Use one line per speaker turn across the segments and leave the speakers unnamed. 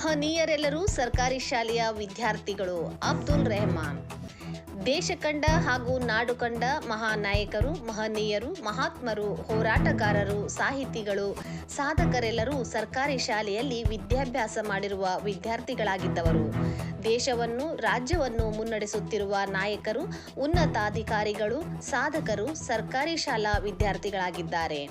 ಮಹನೀಯರೆಲ್ಲರೂ ಸರ್ಕಾರಿ ಶಾಲೆಯ ವಿದ್ಯಾರ್ಥಿಗಳು ಅಬ್ದುಲ್ ರೆಹಮಾನ್. ದೇಶ ಕಂಡ ಹಾಗೂ ನಾಡು ಕಂಡ ಮಹಾನಾಯಕರು, ಮಹನೀಯರು, ಮಹಾತ್ಮರು, ಹೋರಾಟಗಾರರು, ಸಾಹಿತಿಗಳು, ಸಾಧಕರೆಲ್ಲರೂ ಸರ್ಕಾರಿ ಶಾಲೆಯಲ್ಲಿ ವಿದ್ಯಾಭ್ಯಾಸ ಮಾಡಿರುವ ವಿದ್ಯಾರ್ಥಿಗಳಾಗಿದ್ದವರು. ದೇಶವನ್ನು, ರಾಜ್ಯವನ್ನು ಮುನ್ನಡೆಸುತ್ತಿರುವ ನಾಯಕರು, ಉನ್ನತಾಧಿಕಾರಿಗಳು, ಸಾಧಕರು ಸರ್ಕಾರಿ ಶಾಲಾ ವಿದ್ಯಾರ್ಥಿಗಳಾಗಿದ್ದಾರೆ.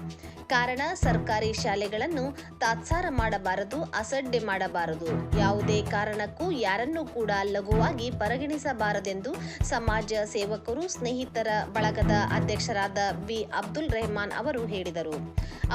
ಕಾರಣ ಸರ್ಕಾರಿ ಶಾಲೆಗಳನ್ನು ತಾತ್ಸಾರ ಮಾಡಬಾರದು, ಅಸಡ್ಡೆ ಮಾಡಬಾರದು. ಯಾವುದೇ ಕಾರಣಕ್ಕೂ ಯಾರನ್ನೂ ಕೂಡ ಲಘುವಾಗಿ ಪರಿಗಣಿಸಬಾರದೆಂದು ಸಮಾಜ ಸೇವಕರು ಸ್ನೇಹಿತರ ಬಳಗದ ಅಧ್ಯಕ್ಷರಾದ ಬಿ. ಅಬ್ದುಲ್ ರೆಹಮಾನ್ ಅವರು ಹೇಳಿದರು.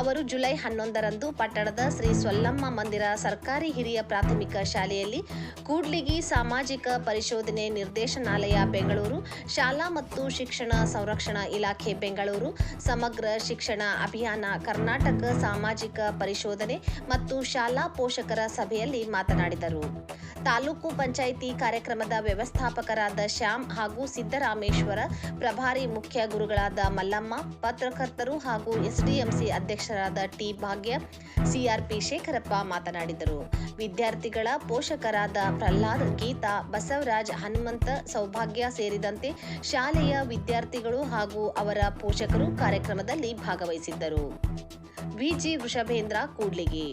ಅವರು ಜುಲೈ ಹನ್ನೊಂದರಂದು ಪಟ್ಟಣದ ಶ್ರೀ ಸ್ವಲ್ಲಮ್ಮ ಮಂದಿರ ಸರ್ಕಾರಿ ಹಿರಿಯ ಪ್ರಾಥಮಿಕ ಶಾಲೆಯಲ್ಲಿ ಕೂಡ್ಲಿಗಿ ಸಾಮಾಜಿಕ ಪರಿಶೋಧನೆ ನಿರ್ದೇಶನಾಲಯ, ಬೆಂಗಳೂರು, ಶಾಲಾ ಮತ್ತು ಶಿಕ್ಷಣ ಸಂರಕ್ಷಣಾ ಇಲಾಖೆ, ಬೆಂಗಳೂರು, ಸಮಗ್ರ ಶಿಕ್ಷಣ ಅಭಿಯಾನ ಕರ್ನಾಟಕ ಸಾಮಾಜಿಕ ಪರಿಶೋಧನೆ ಮತ್ತು ಶಾಲಾ ಪೋಷಕರ ಸಭೆಯಲ್ಲಿ ಮಾತನಾಡಿದರು. ತಾಲೂಕು ಪಂಚಾಯಿತಿ ಕಾರ್ಯಕ್ರಮದ ವ್ಯವಸ್ಥಾಪಕರಾದ ಶ್ಯಾಮ್ ಹಾಗೂ ಸಿದ್ದರಾಮೇಶ್ವರ, ಪ್ರಭಾರಿ ಮುಖ್ಯ ಗುರುಗಳಾದ ಮಲ್ಲಮ್ಮ, ಪತ್ರಕರ್ತರು ಹಾಗೂ ಎಸ್ಡಿಎಂಸಿ ಅಧ್ಯಕ್ಷರಾದ ಟಿ ಭಾಗ್ಯ, ಸಿಆರ್ಪಿ ಶೇಖರಪ್ಪ ಮಾತನಾಡಿದರು. ವಿದ್ಯಾರ್ಥಿಗಳ ಪೋಷಕರಾದ ಪ್ರಹ್ಲಾದ್, ಗೀತಾ, ಬಸವರಾಜ್, ಹನುಮಂತ, ಸೌಭಾಗ್ಯ ಸೇರಿದಂತೆ ಶಾಲೆಯ ವಿದ್ಯಾರ್ಥಿಗಳು ಹಾಗೂ ಅವರ ಪೋಷಕರು ಕಾರ್ಯಕ್ರಮದಲ್ಲಿ ಭಾಗವಹಿಸಿದ್ದರು. ವಿಜಿ ವೃಷಭೇಂದ್ರ ಕೂಡ್ಲಿಗಿ.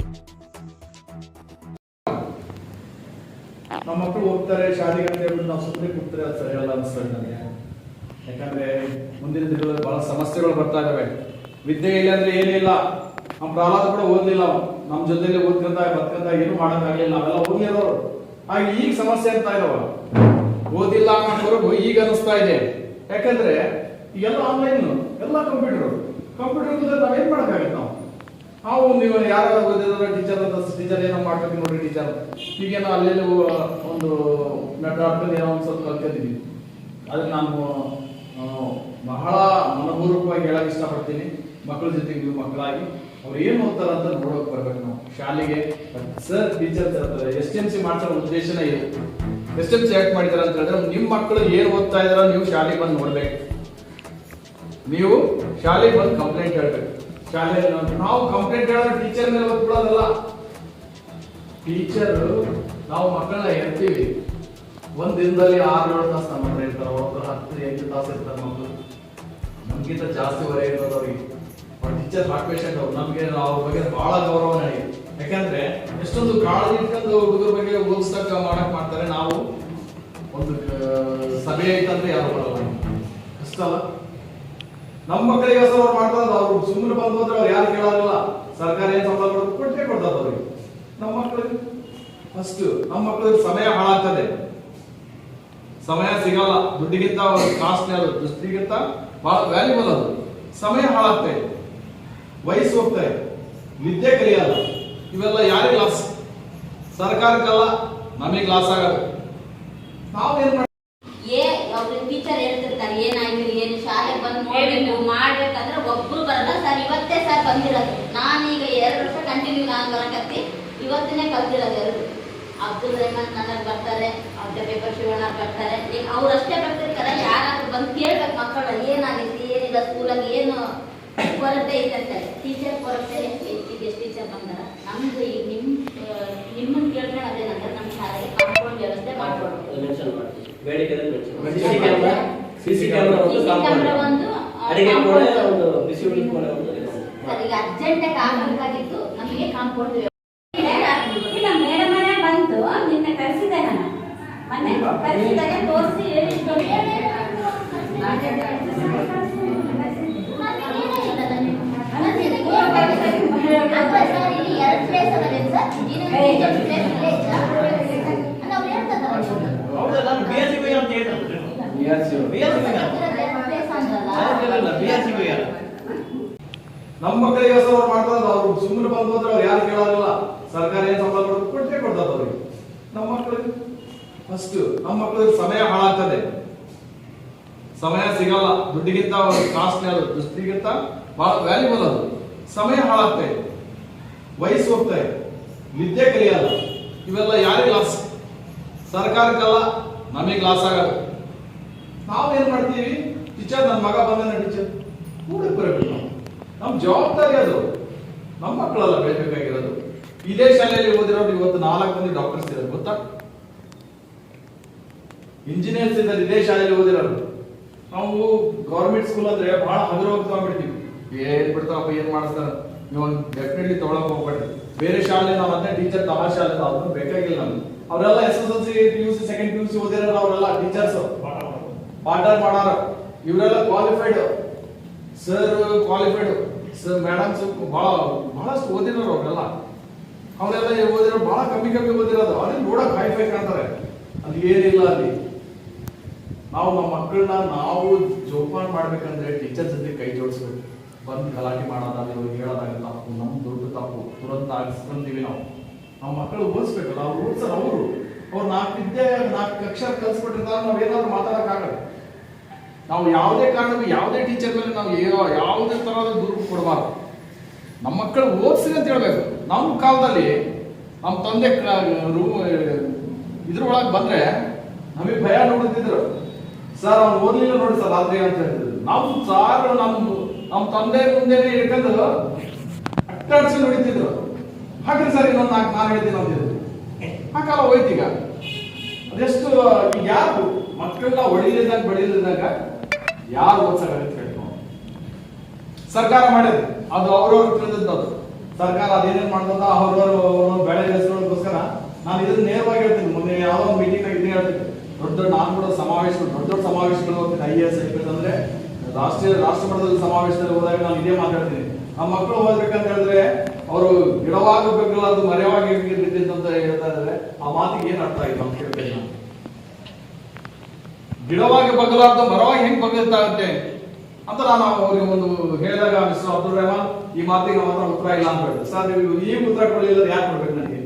ನಮ್ಮ ಮಕ್ಕಳು ಹೋಗ್ತಾರೆ ಶಾಲೆಗೆ ಅಂತ ಹೇಳ್ಬಿಟ್ಟು ನಾವು ಸುಮ್ಮನೆ ಕೂತ್ರೆ ಅದು ಸರಿಯಲ್ಲ ಅನಿಸ್ತದೆ ನನಗೆ. ಯಾಕಂದ್ರೆ ಮುಂದಿನ ದಿನಗಳಲ್ಲಿ ಬಹಳ ಸಮಸ್ಯೆಗಳು ಬರ್ತಾ ಇದಾವೆ. ವಿದ್ಯೆ ಇಲ್ಲ ಅಂದ್ರೆ ಏನಿಲ್ಲ, ನಮ್ಮ ಪ್ರಹ್ಲಾದ ಕೂಡ ಓದ್ಲಿಲ್ಲ. ನಮ್ಮ ಜೊತೆಲಿ ಓದ್ಕೊಂತ, ಬದ್ಕಂತ ಏನು ಮಾಡೋಕ್ಕಾಗಲಿಲ್ಲ ಅವೆಲ್ಲ ಓದ್ಲಿರೋರು ಹಾಗೆ ಈಗ ಸಮಸ್ಯೆ ಅಂತ ಇದಾವ. ಓದಿಲ್ಲ ಅನ್ನೋವರೆಗೂ ಈಗ ಅನಿಸ್ತಾ ಇದೆ. ಯಾಕಂದ್ರೆ ಎಲ್ಲ ಆನ್ಲೈನ್ ಎಲ್ಲ ಕಂಪ್ಯೂಟರ್ ಕಂಪ್ಯೂಟರ್ ಇಲ್ಲದೆ ನಾವೇನ್ ಮಾಡೋಕ್ಕಾಗತ್ತೆ ನಾವು? ನಾವು ನೀವು ಓದಿದ್ರೆ ಟೀಚರ್ ಅಂತ ಟೀಚರ್ ಏನೋ ಮಾಡ್ಬೇಕು ನೋಡಿ ಟೀಚರ್ ಈಗೇನೋ ಅಲ್ಲೆಲ್ಲಿ ಒಂದು ಮೆಟ್ರಾಡ್ಕೊಂಡು ಏನೋ ಒಂದು ಸ್ವಲ್ಪ ಕಲ್ತಿದ್ದೀವಿ ಅದಕ್ಕೆ ನಾನು ಬಹಳ ಮನಪೂರ್ವಕವಾಗಿ ಹೇಳಕ್ ಇಷ್ಟಪಡ್ತೀನಿ. ಮಕ್ಕಳ ಜೊತೆಗೆ ನೀವು ಮಕ್ಕಳಾಗಿ. ಅವ್ರು ಏನು ಓದ್ತಾರೆ ಅಂತ ನೋಡೋಕೆ ಬರ್ಬೇಕು ನಾವು. ಶಾಲೆಗೆ ಸರ್ ಇರ್ತಾರೆ ಎಸ್ ಎಂ ಸಿ ಮಾಡ್ಸೋ ಉದ್ದೇಶನೇ ಇದು ಎಸ್ ಎಂ ಸಿ ಯಾಕೆ ಮಾಡಿದಾರೆ ಅಂತ ಹೇಳಿದ್ರೆ, ನಿಮ್ಮ ಮಕ್ಕಳು ಏನು ಓದ್ತಾ ಇದಾರ ನೀವು ಶಾಲೆಗೆ ಬಂದು ನೋಡ್ಬೇಕು. ನೀವು ಶಾಲೆಗೆ ಬಂದು ಕಂಪ್ಲೇಂಟ್ ಹೇಳ್ಬೇಕು. ಶಾಲೆ ನಾವು ಕಂಪ್ಲೇಂಟ್ ಹೇಳಿದ್ರೆ ಟೀಚರ್ ಮೇಲೆ ಕೊಡೋದಲ್ಲ ಟೀಚರ್ ನಾವು ಮಕ್ಕಳನ್ನ ಹೇಳ್ತೀವಿ ಒಂದ್ ದಿನದಲ್ಲಿ ಆರು ಏಳು ತಾಸು ನಮ್ಮ ಹತ್ರ ಇರ್ತಾರೆ ಒಬ್ಬರು ಹತ್ತು, ಎಂಟು ತಾಸು ಇರ್ತಾರೆ ಮಕ್ಕಳು ನಮ್ಗಿಂತ ಜಾಸ್ತಿ ಹೊರೆ ಇರೋದು ಅವ್ರಿಗೆ. ಅವ್ರ ಟೀಚರ್ ಪೇಷಂಟ್ ಅವ್ರು. ನಮ್ಗೆ ಅವ್ರ ಬಗ್ಗೆ ಬಹಳ ಗೌರವ ನನಗೆ ಯಾಕಂದ್ರೆ ಎಷ್ಟೊಂದು ಕಾಳಜಿ ಇಟ್ಕೊಂಡು ಹುಡುಗರ ಬಗ್ಗೆ ಓದಿಸ್ತಕ್ಕ ಮಾಡಕ್ ಮಾಡ್ತಾರೆ. ನಾವು ಒಂದು ಸಭೆ ಐತಂದ್ರೆ ಯಾರು ಬರಲ್ಲ. ಅಷ್ಟಲ್ಲ ನಮ್ಮ ಮಕ್ಕಳಿಗೆ ಅವ್ರು ಮಾಡ್ತಾರೆ ಅವ್ರು ಸುಮ್ಮನೆ ಬಂದು ಹೋದ್ರೆ ಅವ್ರು ಯಾರು ಕೇಳೋದಿಲ್ಲ. ಸರ್ಕಾರ ಏನ್ ಸಂಬಳ ಕೊಡೋದು ಕೊಟ್ಟೆ ಕೊಡ್ತಾರೆ ಅವ್ರಿಗೆ. ನಮ್ಮ ಮಕ್ಕಳಿಗೆ. ಫಸ್ಟ್ ನಮ್ಮ ಮಕ್ಕಳಿಗೆ ಸಮಯ ಹಾಳಾಗ್ತದೆ. ಸಮಯ ಸಿಗಲ್ಲ. ದುಡ್ಡಿಗಿಂತ ಕಾಸ್ಟ್ಲಿ ಅದು. ದುಡ್ಡಿಗಿಂತ ಬಹಳ ವ್ಯಾಲ್ಯೂಬಲ್ ಅದು. ಸಮಯ ಹಾಳಾಗ್ತಾ ಇದೆ ವಯಸ್ಸು ಹೋಗ್ತಾ ಇದೆ ವಿದ್ಯೆ ಕಲಿಯಲ್ಲ. ಇವೆಲ್ಲ ಯಾರಿಗೆ ಲಾಸ್ ಸರ್ಕಾರಕ್ಕಲ್ಲ. ನಮಗೆ ಲಾಸ್ ಆಗೋದು ನಾವೇನ್ ಮಾಡಿ
ಏ ಅವ್ರ ಟೀಚರ್ ಹೇಳ್ತಿರ್ತಾರೆ ಏನಾಗಿರಿ ಏನು ಬಂದು ಮಾಡ್ಬೇಕಂದ್ರೆ ಒಬ್ರು ಬರಲ್ಲ ಸರ್. ಇವತ್ತೇ ಸರ್ ಬಂದಿರೋದು. ನಾನೀಗ ಎರಡು ವರ್ಷ ಕಂಟಿನ್ಯೂ ನಾನು ಬರಕತ್ತಿ ಇವತ್ತಿನೇ ಕಲ್ತಿರೋದು ಎರಡು. ಅಬ್ದುಲ್ ರೆಹಮಾನ್ ನನಗೆ ಬರ್ತಾರೆ ಅವ್ರ ಪೇಪರ್ ಶಿವಣ್ಣ ಬರ್ತಾರೆ. ಈಗ ಅವ್ರು ಅಷ್ಟೇ ಬರ್ತಿರ್ತಾರೆ ಯಾರಾದ್ರೂ ಬಂದು ಕೇಳ್ಬೇಕು ಮಕ್ಕಳು ಏನಾಗಿತ್ತು ಏನಿಲ್ಲ ಸ್ಕೂಲಲ್ಲಿ ಏನು ಕೊರತೆ ಇದೆ ಅಂತ. ಟೀಚರ್ ಕೊರತೆ ಈಗ ಎಷ್ಟು ಟೀಚರ್ ಬಂದಾರ? ನಮ್ದು ಈಗ ನಿಮ್ ನಿಮ್ಮನ್ನು ಕೇಳ್ಕೊಂಡು ಅದೇನಂದ್ರೆ ನಮ್ಮ ಶಾಲೆಗೆ ಕಾಂಪೌಂಡ್ ವ್ಯವಸ್ಥೆ ಮಾಡ್ಕೊಡ್ಬೇಕು
ಮೆನ್ಷನ್ ಮಾಡ್ತೀವಿ. ಬೇಡಿಕೆ ಮೆನ್ಷನ್ ಕ್ಯಾಮ್ರಾ ಒಂದು ಅಡಿಗೆ ಕೋಣೆ. ಒಂದು ಬಿಸಿ ಕೋಣೆ ಒಂದು
ಸರ್ ಈಗ ಅರ್ಜೆಂಟ್ ಆಗಿ ಆಗ್ಬೇಕಾಗಿತ್ತು ನಮಗೆ ಕಾಂಪೌಂಡ್
ಇಲ್ಲ ಮೇಡಮ್ ಮನೆ ಬಂದು ನಿನ್ನೆ ಕರೆಸಿದೆ ನಾನು ಮೊನ್ನೆ ಕರೆಸಿದಾಗ ತೋರಿಸಿ ಹೇಳಿದ್ದು
ಹೌದಾ ನಾನು ಬಿ ಎಸ್ ಸಿ ಅಂತ ಹೇಳಿದ್ರೆ B S C B S C
ನಮ್ಮ ಮಕ್ಕಳಿಗೆ ಅವ್ರು ಮಾಡ್ತಾರೆ ಅವ್ರು ಸುಮ್ಮನೆ ಬಂದು ಹೋದ್ರೆ ಅವ್ರು ಯಾರು ಕೇಳೋದಿಲ್ಲ. ಸರ್ಕಾರ ಏನ್ ಸಂಬಳ ಕೊಡ್ತೇ ಕೊಟ್ಟೆ ಕೊಡ್ತಾರೆ ಅವ್ರಿಗೆ. ನಮ್ಮ ಮಕ್ಕಳಿಗೆ ಫಸ್ಟ್ ನಮ್ಮ ಮಕ್ಕಳಿಗೆ ಸಮಯ ಹಾಳಾಗ್ತದೆ. ಸಮಯ ಸಿಗಲ್ಲ. ದುಡ್ಡಿಗಿಂತ ಕಾಸ್ಟ್ಲಿ ಅದು ದುಡ್ಡಿಗಿಂತ ಬಹಳ ವ್ಯಾಲ್ಯೂಬಲ್ ಅದು. ಸಮಯ ಹಾಳಾಗ್ತಾ ಇದೆ. ವಯಸ್ಸು ಹೋಗ್ತಾ ಇದೆ. ವಿದ್ಯೆ ಕಲಿಯಲ್ಲ. ಇವೆಲ್ಲ ಯಾರಿಗೆ ಲಾಸ್ ಸರ್ಕಾರಕ್ಕಲ್ಲ, ನಮಗೆ ಲಾಸ್ ಆಗಲ್ಲ. ನಾವು ಏನ್ ಮಾಡ್ತೀವಿ? ಟೀಚರ್ ನನ್ನ ಮಗ ಬಂದ ಟೀಚರ್ ಕೂಡ ಬರಬೇಕು ನಮ್ಮ ಜವಾಬ್ದಾರಿ ಅದು. ನಮ್ಮ ಮಕ್ಕಳೆಲ್ಲ ಬೇಕಾಗಿರೋದು ಇದೇ ಶಾಲೆಯಲ್ಲಿ ಓದಿರೋರು ಇವತ್ತು ನಾಲ್ಕು ಮಂದಿ ಡಾಕ್ಟರ್ಸ್ ಇದ್ದಾರೆ, ಗೊತ್ತಾ? ಇಂಜಿನಿಯರ್ಸ್ ಇದ್ದಾರೆ, ಇದೇ ಶಾಲೆಯಲ್ಲಿ ಓದಿರೋರು. ನಾವು ಗೌರ್ಮೆಂಟ್ ಸ್ಕೂಲ್ ಅಂದ್ರೆ ಬಹಳ ಹಗುರ ತಗೊಂಡ್ಬಿಡ್ತೀವಿ. ಏನ್ ಬಿಡ್ತಾವಪ್ಪ ಏನ್ ಮಾಡಿಸ್ತಾರ? ನೀವು ಡೆಫಿನೆಟ್ಲಿ ತಗೊಳಕ್ ಹೋಗ್ಬೇಡ್ರಿ. ಬೇರೆ ಶಾಲೆ ನಾವು ಅದೇ ಟೀಚರ್ ತಮ್ಮ ಶಾಲೆ ಅದನ್ನು ಬೇಕಾಗಿಲ್ಲ ನಮ್ಗೆ. ಅವರೆಲ್ಲ S S L C P U C second P U C ಅವರೆಲ್ಲ ಟೀಚರ್ಸ್ ಪಾಠ ಮಾಡಾರ ಇವರೆಲ್ಲ qualified sir qualified sir madams ಬಹಳ, ಬಹಳಷ್ಟು ಓದಿರೋರು ಅವರೆಲ್ಲ. ಅವರೆಲ್ಲ ಓದಿರೋ ಬಹಳ ಕಮ್ಮಿ ಕಮ್ಮಿ ಓದಿರೋದು. ಅದನ್ನ ನೋಡಕ್ ಹೈ ಫೈ ಕಾಣ್ತಾರೆ? ಅಲ್ಲಿ ಏನಿಲ್ಲ ಅಲ್ಲಿ. ನಾವು ನಮ್ಮ ಮಕ್ಕಳನ್ನ ನಾವು ಜೋಪಾನ ಮಾಡ್ಬೇಕಂದ್ರೆ ಟೀಚರ್ ಜೊತೆ ಕೈ ಜೋಡಿಸ್ಬೇಕು. ಬಂದು ಗಲಾಟೆ ಮಾಡೋದಾಗಲಿ ಹೇಳೋದಾಗಲಿ ತಪ್ಪು. ನಮ್ಮ ದೊಡ್ಡ ತಪ್ಪು. ತುರಂತ ಆಗಿಸ್ಕೊಂತೀವಿ ನಾವು. ನಮ್ಮ ಮಕ್ಕಳು ಓದಿಸ್ಬೇಕಲ್ಲ, ಅವ್ರು ಓದ್ಸರ್ ಅವರು. ಅವ್ರು ನಾಲ್ಕು ವಿದ್ಯೆ, ನಾಲ್ಕು ಅಕ್ಷರ ಕಲ್ಸ್ಬಿಟ್ಟಿರ್ತಾರೆ, ನಾವು ಏನಾದ್ರು ಮಾತಾಡೋಕ್ಕಾಗಲ್ಲ. ನಾವು ಯಾವುದೇ ಕಾರಣಕ್ಕೂ ಯಾವುದೇ ಟೀಚರ್ ಮೇಲೆ ನಾವು ಯಾವುದೇ ತರಹದ ದೂರು ಕೊಡಬಾರ್ದು. ನಮ್ಮ ಮಕ್ಕಳು ಓದಿಸಿ ಅಂತ ಹೇಳ್ಬೇಕು. ನಮ್ಮ ಕಾಲದಲ್ಲಿ ನಮ್ಮ ತಂದೆ ರೂಮ್ ಇದ್ರೊಳಗೆ ಬಂದ್ರೆ ನಮಗೆ ಭಯ ನೋಡುತ್ತಿದ್ರು. ಸರ್, ಅವ್ನು ಓದ್ಲಿಲ್ಲ ನೋಡಿ ಸರ್ ರಾತ್ರಿ ಅಂತ ಹೇಳಿದ್ರು ನಾವು ಸಾರ್ ನಮ್ಮ ನಮ್ಮ ತಂದೆ ಮುಂದೆನೆ ಇಟ್ಕೊಂಡು ಅಟ್ಟಾಡ್ಸಿ ನೋಡಿತಿದ್ರು ಹಾಗೆ ಸರ್, ಇನ್ನೊಂದು ನಾಲ್ಕು ನಾನು ಹೇಳ್ತೀನಿ ಅಂತಿದ್ರು ಆ ಕಾಲ ಹೋಯ್ತೀಗ ಅದೆಷ್ಟು ಯಾರು ಮಕ್ಕಳನ್ನ ಹೊಡಿಲಿದ್ದಾಗ ಬಡಿಲಿದ್ದಾಗ ಯಾರು ಅಂತ ನಾವು? ಸರ್ಕಾರ ಮಾಡಿದ್ರು ಅದು ಅವ್ರವ್ರ ತಿಳಿದದ್ದು ಸರ್ಕಾರ ಅದೇನೇನ್ ಮಾಡ್ತದ? ಅವ್ರವ್ರು ಬೆಳೆ ಹೆಸರುಗೋಸ್ಕರ ನಾನು ಇದನ್ನ ನೇರವಾಗಿ ಹೇಳ್ತೀನಿ. ಮೊನ್ನೆ ಯಾವ ಮೀಟಿಂಗ್ ಇದನ್ನ ಹೇಳ್ತೀನಿ. ದೊಡ್ಡ ದೊಡ್ಡ ನಾನು ಕೂಡ ಸಮಾವೇಶಗಳು, ದೊಡ್ಡ ದೊಡ್ಡ ಸಮಾವೇಶಗಳು ಐ ಐ ಎಸ್ ಅಂದ್ರೆ ರಾಷ್ಟ್ರೀಯ ರಾಷ್ಟ್ರ ಮಟ್ಟದಲ್ಲಿ ಸಮಾವೇಶದಲ್ಲಿ ಹೋದಾಗ ನಾನು ಇದೇ ಮಾತಾಡ್ತೀನಿ. ಆ ಮಕ್ಕಳು ಓದ್ಬೇಕಂತ ಹೇಳಿದ್ರೆ ಅವರು ಗಿಡವಾಗಬೇಕಲ್ಲ ಅದು ಮರೆಯವಾಗಿ ಅಂತ ಹೇಳ್ತಾ ಇದ್ದಾರೆ. ಆ ಮಾತಿಗೆ ಏನ್ ಅರ್ಥ ಆಯ್ತು ಅಂತ ಕೇಳ್ತೀನಿ ನಾನು. ಗಿಡವಾಗಿ ಬಗ್ಲಾರ್ದು ಮರವಾಗಿ ಹೆಂಗ್ ಅಂತೆ ಅಂತ ನಾನು ಅವ್ರಿಗೆ ಒಂದು ಹೇಳಿದಾಗ ಮಿಸ್ಟರ್ ಅಬ್ದುಲ್ ರೆಹಮಾನ್, ಈ ಮಾತಿಗೆ ಮಾತ್ರ ಉತ್ತರ ಇಲ್ಲ ಅಂತ ಹೇಳಿದ್ರು. ಸರ್ ನೀವು ಈ ಉತ್ತರ ಕೊಡಲಿಲ್ಲ, ಯಾಕೆ ಕೊಡ್ಬೇಕು ನನಗೆ?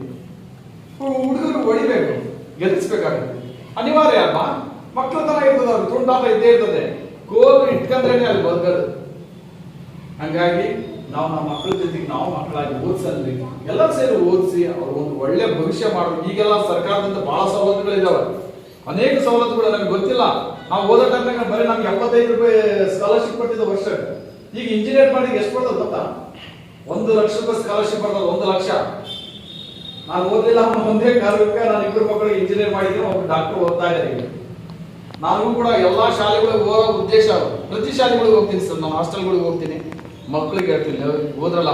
ಹುಡುಗರು ಹೊಡಿಬೇಕು, ಗೆಲ್ಲಿಸ್ಬೇಕಾಗುತ್ತೆ. ಅನಿವಾರ್ಯ ಅಲ್ವಾ? ಮಕ್ಕಳ ತರ ಇರ್ತದೆ ಅವ್ರು ತುಂಟಾಟ ಇದ್ದೇ ಇರ್ತದೆ. ಕೋಲು ಇಟ್ಕೊಂಡ್ರೇನೆ ಅಲ್ಲಿ ಬದುಕೋದು ಹಂಗಾಗಿ ನಾವು ನಮ್ಮ ಮಕ್ಕಳ ಜೊತೆಗೆ ನಾವು ಮಕ್ಕಳಾಗಿ ಓದಿಸಲ್ರಿ ಎಲ್ಲರೂ ಸೇರಿ ಓದಿಸಿ, ಅವ್ರ ಒಂದು ಒಳ್ಳೆ ಭವಿಷ್ಯ ಮಾಡಬೇಕು ಈಗೆಲ್ಲ ಸರ್ಕಾರದಿಂದ ಬಹಳ ಸವಲತ್ತುಗಳಿದಾವೆ. ಅನೇಕ ಸವಲತ್ತುಗಳು ನಮಗೆ ಗೊತ್ತಿಲ್ಲ. ನಾವು ಓದೋ ಟೈಮ್ನಾಗ ಬರೀ ನಮ್ಗೆ ಎಪ್ಪತ್ತೈದು ರೂಪಾಯಿ ಸ್ಕಾಲರ್ಶಿಪ್ ಕೊಟ್ಟಿದ್ದ ವರ್ಷ. ಈಗ ಇಂಜಿನಿಯರ್ ಮಾಡಿ ಎಷ್ಟು ಬರ್ತದೆ ಗೊತ್ತಾ? ಒಂದು ಲಕ್ಷ ರೂಪಾಯಿ ಸ್ಕಾಲರ್ಶಿಪ್ ಬರ್ತದೆ, ಒಂದು ಲಕ್ಷ. ನಾನು ಓದಲಿಲ್ಲ ಅವನು ಒಂದೇ ಕಾರಣಕ್ಕೆ ನಾನು ಇಬ್ಬರು ಮಕ್ಕಳಿಗೆ ಇಂಜಿನಿಯರ್ ಮಾಡಿದ್ರೆ ಒಬ್ಬ ಡಾಕ್ಟರ್ ಓದ್ತಾ ಇದ್ದಾರೆ ನಾನು ಕೂಡ ಎಲ್ಲಾ ಶಾಲೆಗಳಿಗೆ ಹೋಗೋ ಉದ್ದೇಶ. ಪ್ರತಿ ಶಾಲೆಗಳಿಗೆ ಹೋಗ್ತೀನಿ ಸರ್, ನಾನು ಹಾಸ್ಟೆಲ್ಗಳಿಗೆ ಹೋಗ್ತೀನಿ. ಮಕ್ಕಳಿಗೆ ಹೇಳ್ತೀನಿ ಓದ್ರಲ್ಲ.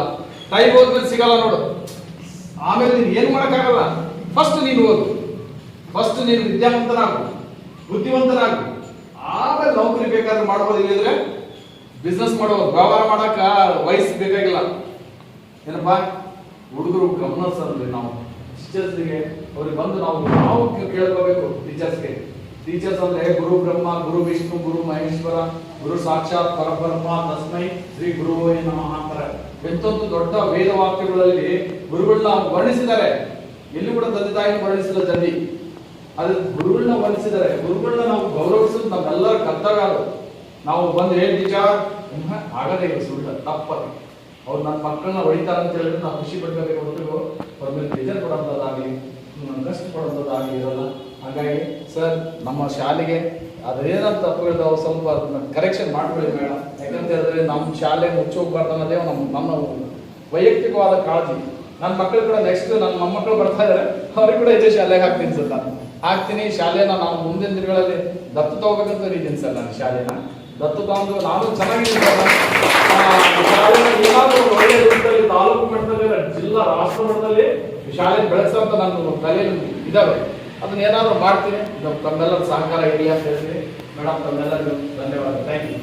ಟೈಮ್ ಹೋದ್ಮೇಲೆ ಸಿಗಲ್ಲ ನೋಡು. ಆಮೇಲೆ ನೀನು ಏನು ಮಾಡೋಕ್ಕಾಗಲ್ಲ? ಫಸ್ಟ್ ನೀನು ಓದು. ಫಸ್ಟ್ ನೀನು ವಿದ್ಯಾವಂತನಾಗು, ಬುದ್ಧಿವಂತನಾಗು. ಆಮೇಲೆ ನೌಕರಿ ಬೇಕಾದ್ರೆ ಮಾಡ್ಬೋದು, ಇಲ್ಲಿದ್ರೆ ಬಿಸ್ನೆಸ್ ಮಾಡೋ ವ್ಯವಹಾರ ಮಾಡಕ ವಯಸ್ಸು ಬೇಕಾಗಿಲ್ಲ. ಏನಪ್ಪಾ? ಹುಡುಗರು ಗಮನ ಸರ್ ನಾವು ಟೀಚರ್ಸ್ಗೆ ಅವ್ರಿಗೆ ಬಂದು ನಾವು ನಾವು ಕೇಳ್ಕೋಬೇಕು ಟೀಚರ್ಸ್ಗೆ ಟೀಚರ್ಸ್ ಅಂದ್ರೆ ಗುರು ಬ್ರಹ್ಮ, ಗುರು ವಿಷ್ಣು, ಗುರು ಮಹೇಶ್ವರ, ಗುರು ಸಾಕ್ಷಾತ್ ಪರಬ್ರಹ್ಮ, ತಸ್ಮೈ ಶ್ರೀ ಗುರು ನಮಃ ಅಂತಾರೆ. ಎಂತೊಂದು ದೊಡ್ಡ ವೇದ ವಾಕ್ಯಗಳಲ್ಲಿ ಗುರುಗಳನ್ನ ವರ್ಣಿಸಿದ್ದಾರೆ. ಎಲ್ಲಿ ಕೂಡ ತಂದೆ ತಾಯಿ ವರ್ಣಿಸಿಲ್ಲ ತಂದಿ ಅದು ಗುರುಗಳನ್ನ ವಂದಿಸಿದ್ದಾರೆ ಗುರುಗಳನ್ನ ನಾವು ಗೌರವಿಸೋದು ನಮ್ಮೆಲ್ಲರ ಕರ್ತವ್ಯ ಅದು. ನಾವು ಬಂದು ಹೇಳಿ ವಿಚಾರ ಆಗದೇ ಇಲ್ಲ ಸುಳ್ಳು, ತಪ್ಪದು. ಅವ್ರು ನನ್ನ ಮಕ್ಕಳನ್ನ ಹೊಡಿತಾರ ಅಂತ ಹೇಳಿದ್ರೆ ನಾವು ಖುಷಿ ಪಡ್ಬೇಕು ಹೊರತು. ಅವ್ರ ಮೇಲೆ ಬೇಜಾರು ಕೊಡೋದಾಗಲಿ ಕಷ್ಟ ಕೊಡೋದಾಗಲಿ ಇರಲ್ಲ. ಹಾಗಾಗಿ ಸರ್, ನಮ್ಮ ಶಾಲೆಗೆ ಅದೇನಂತ ತಪ್ಪುಗಳಿದಾವೆ ಸ್ವಲ್ಪ ಅದನ್ನ ಕರೆಕ್ಷನ್ ಮಾಡ್ಕೊಳ್ಳಿ ಮೇಡಮ್ ಯಾಕಂತ ಹೇಳಿದ್ರೆ ನಮ್ಮ ಶಾಲೆ ಮುಚ್ಚೋಗ್ಬಾರ್ದು ಅನ್ನೋದೇ ನಮ್ಮ ನಮ್ಮ ವೈಯಕ್ತಿಕವಾದ ಕಾಳಜಿ. ನನ್ನ ಮಕ್ಕಳು ಕೂಡ ನೆಕ್ಸ್ಟ್ ನನ್ನ ಮೊಮ್ಮಕ್ಕಳು ಬರ್ತಾ ಇದಾರೆ. ಅವ್ರಿಗೆ ಕೂಡ ಇದೇ ಶಾಲೆಗೆ ಹಾಕ್ತೀನಿ ಸರ್ ಹಾಕ್ತೀನಿ, ಶಾಲೆನ ನಾನು ಮುಂದಿನ ದಿನಗಳಲ್ಲಿ ದತ್ತು ತಗೋಬೇಕಂತ ಇದ್ದೀನಿ ಸರ್ ನಾನು ಶಾಲೆನ. ದತ್ತು ತಗೊಂಡು ನಾನು ಚೆನ್ನಾಗಿ ಏನಾದರೂ ಒಳ್ಳೆಯ ತಾಲೂಕು ಮಟ್ಟದಲ್ಲಿ ಜಿಲ್ಲಾ, ರಾಷ್ಟ್ರ ಮಟ್ಟದಲ್ಲಿ ಶಾಲೆ ಬೆಳೆಸಂತ ನನ್ನ ತಲೆಯಲ್ಲಿ ಇದ್ದಾವೆ ಅದನ್ನ ಏನಾದರೂ ಮಾಡ್ತೀನಿ. ತಮ್ಮೆಲ್ಲರ ಸಹಕಾರ ಇರಲಿ ಅಂತ ಮೇಡಮ್ ತಮ್ಮೆಲ್ಲರಿಗೂ ಧನ್ಯವಾದ. Thank you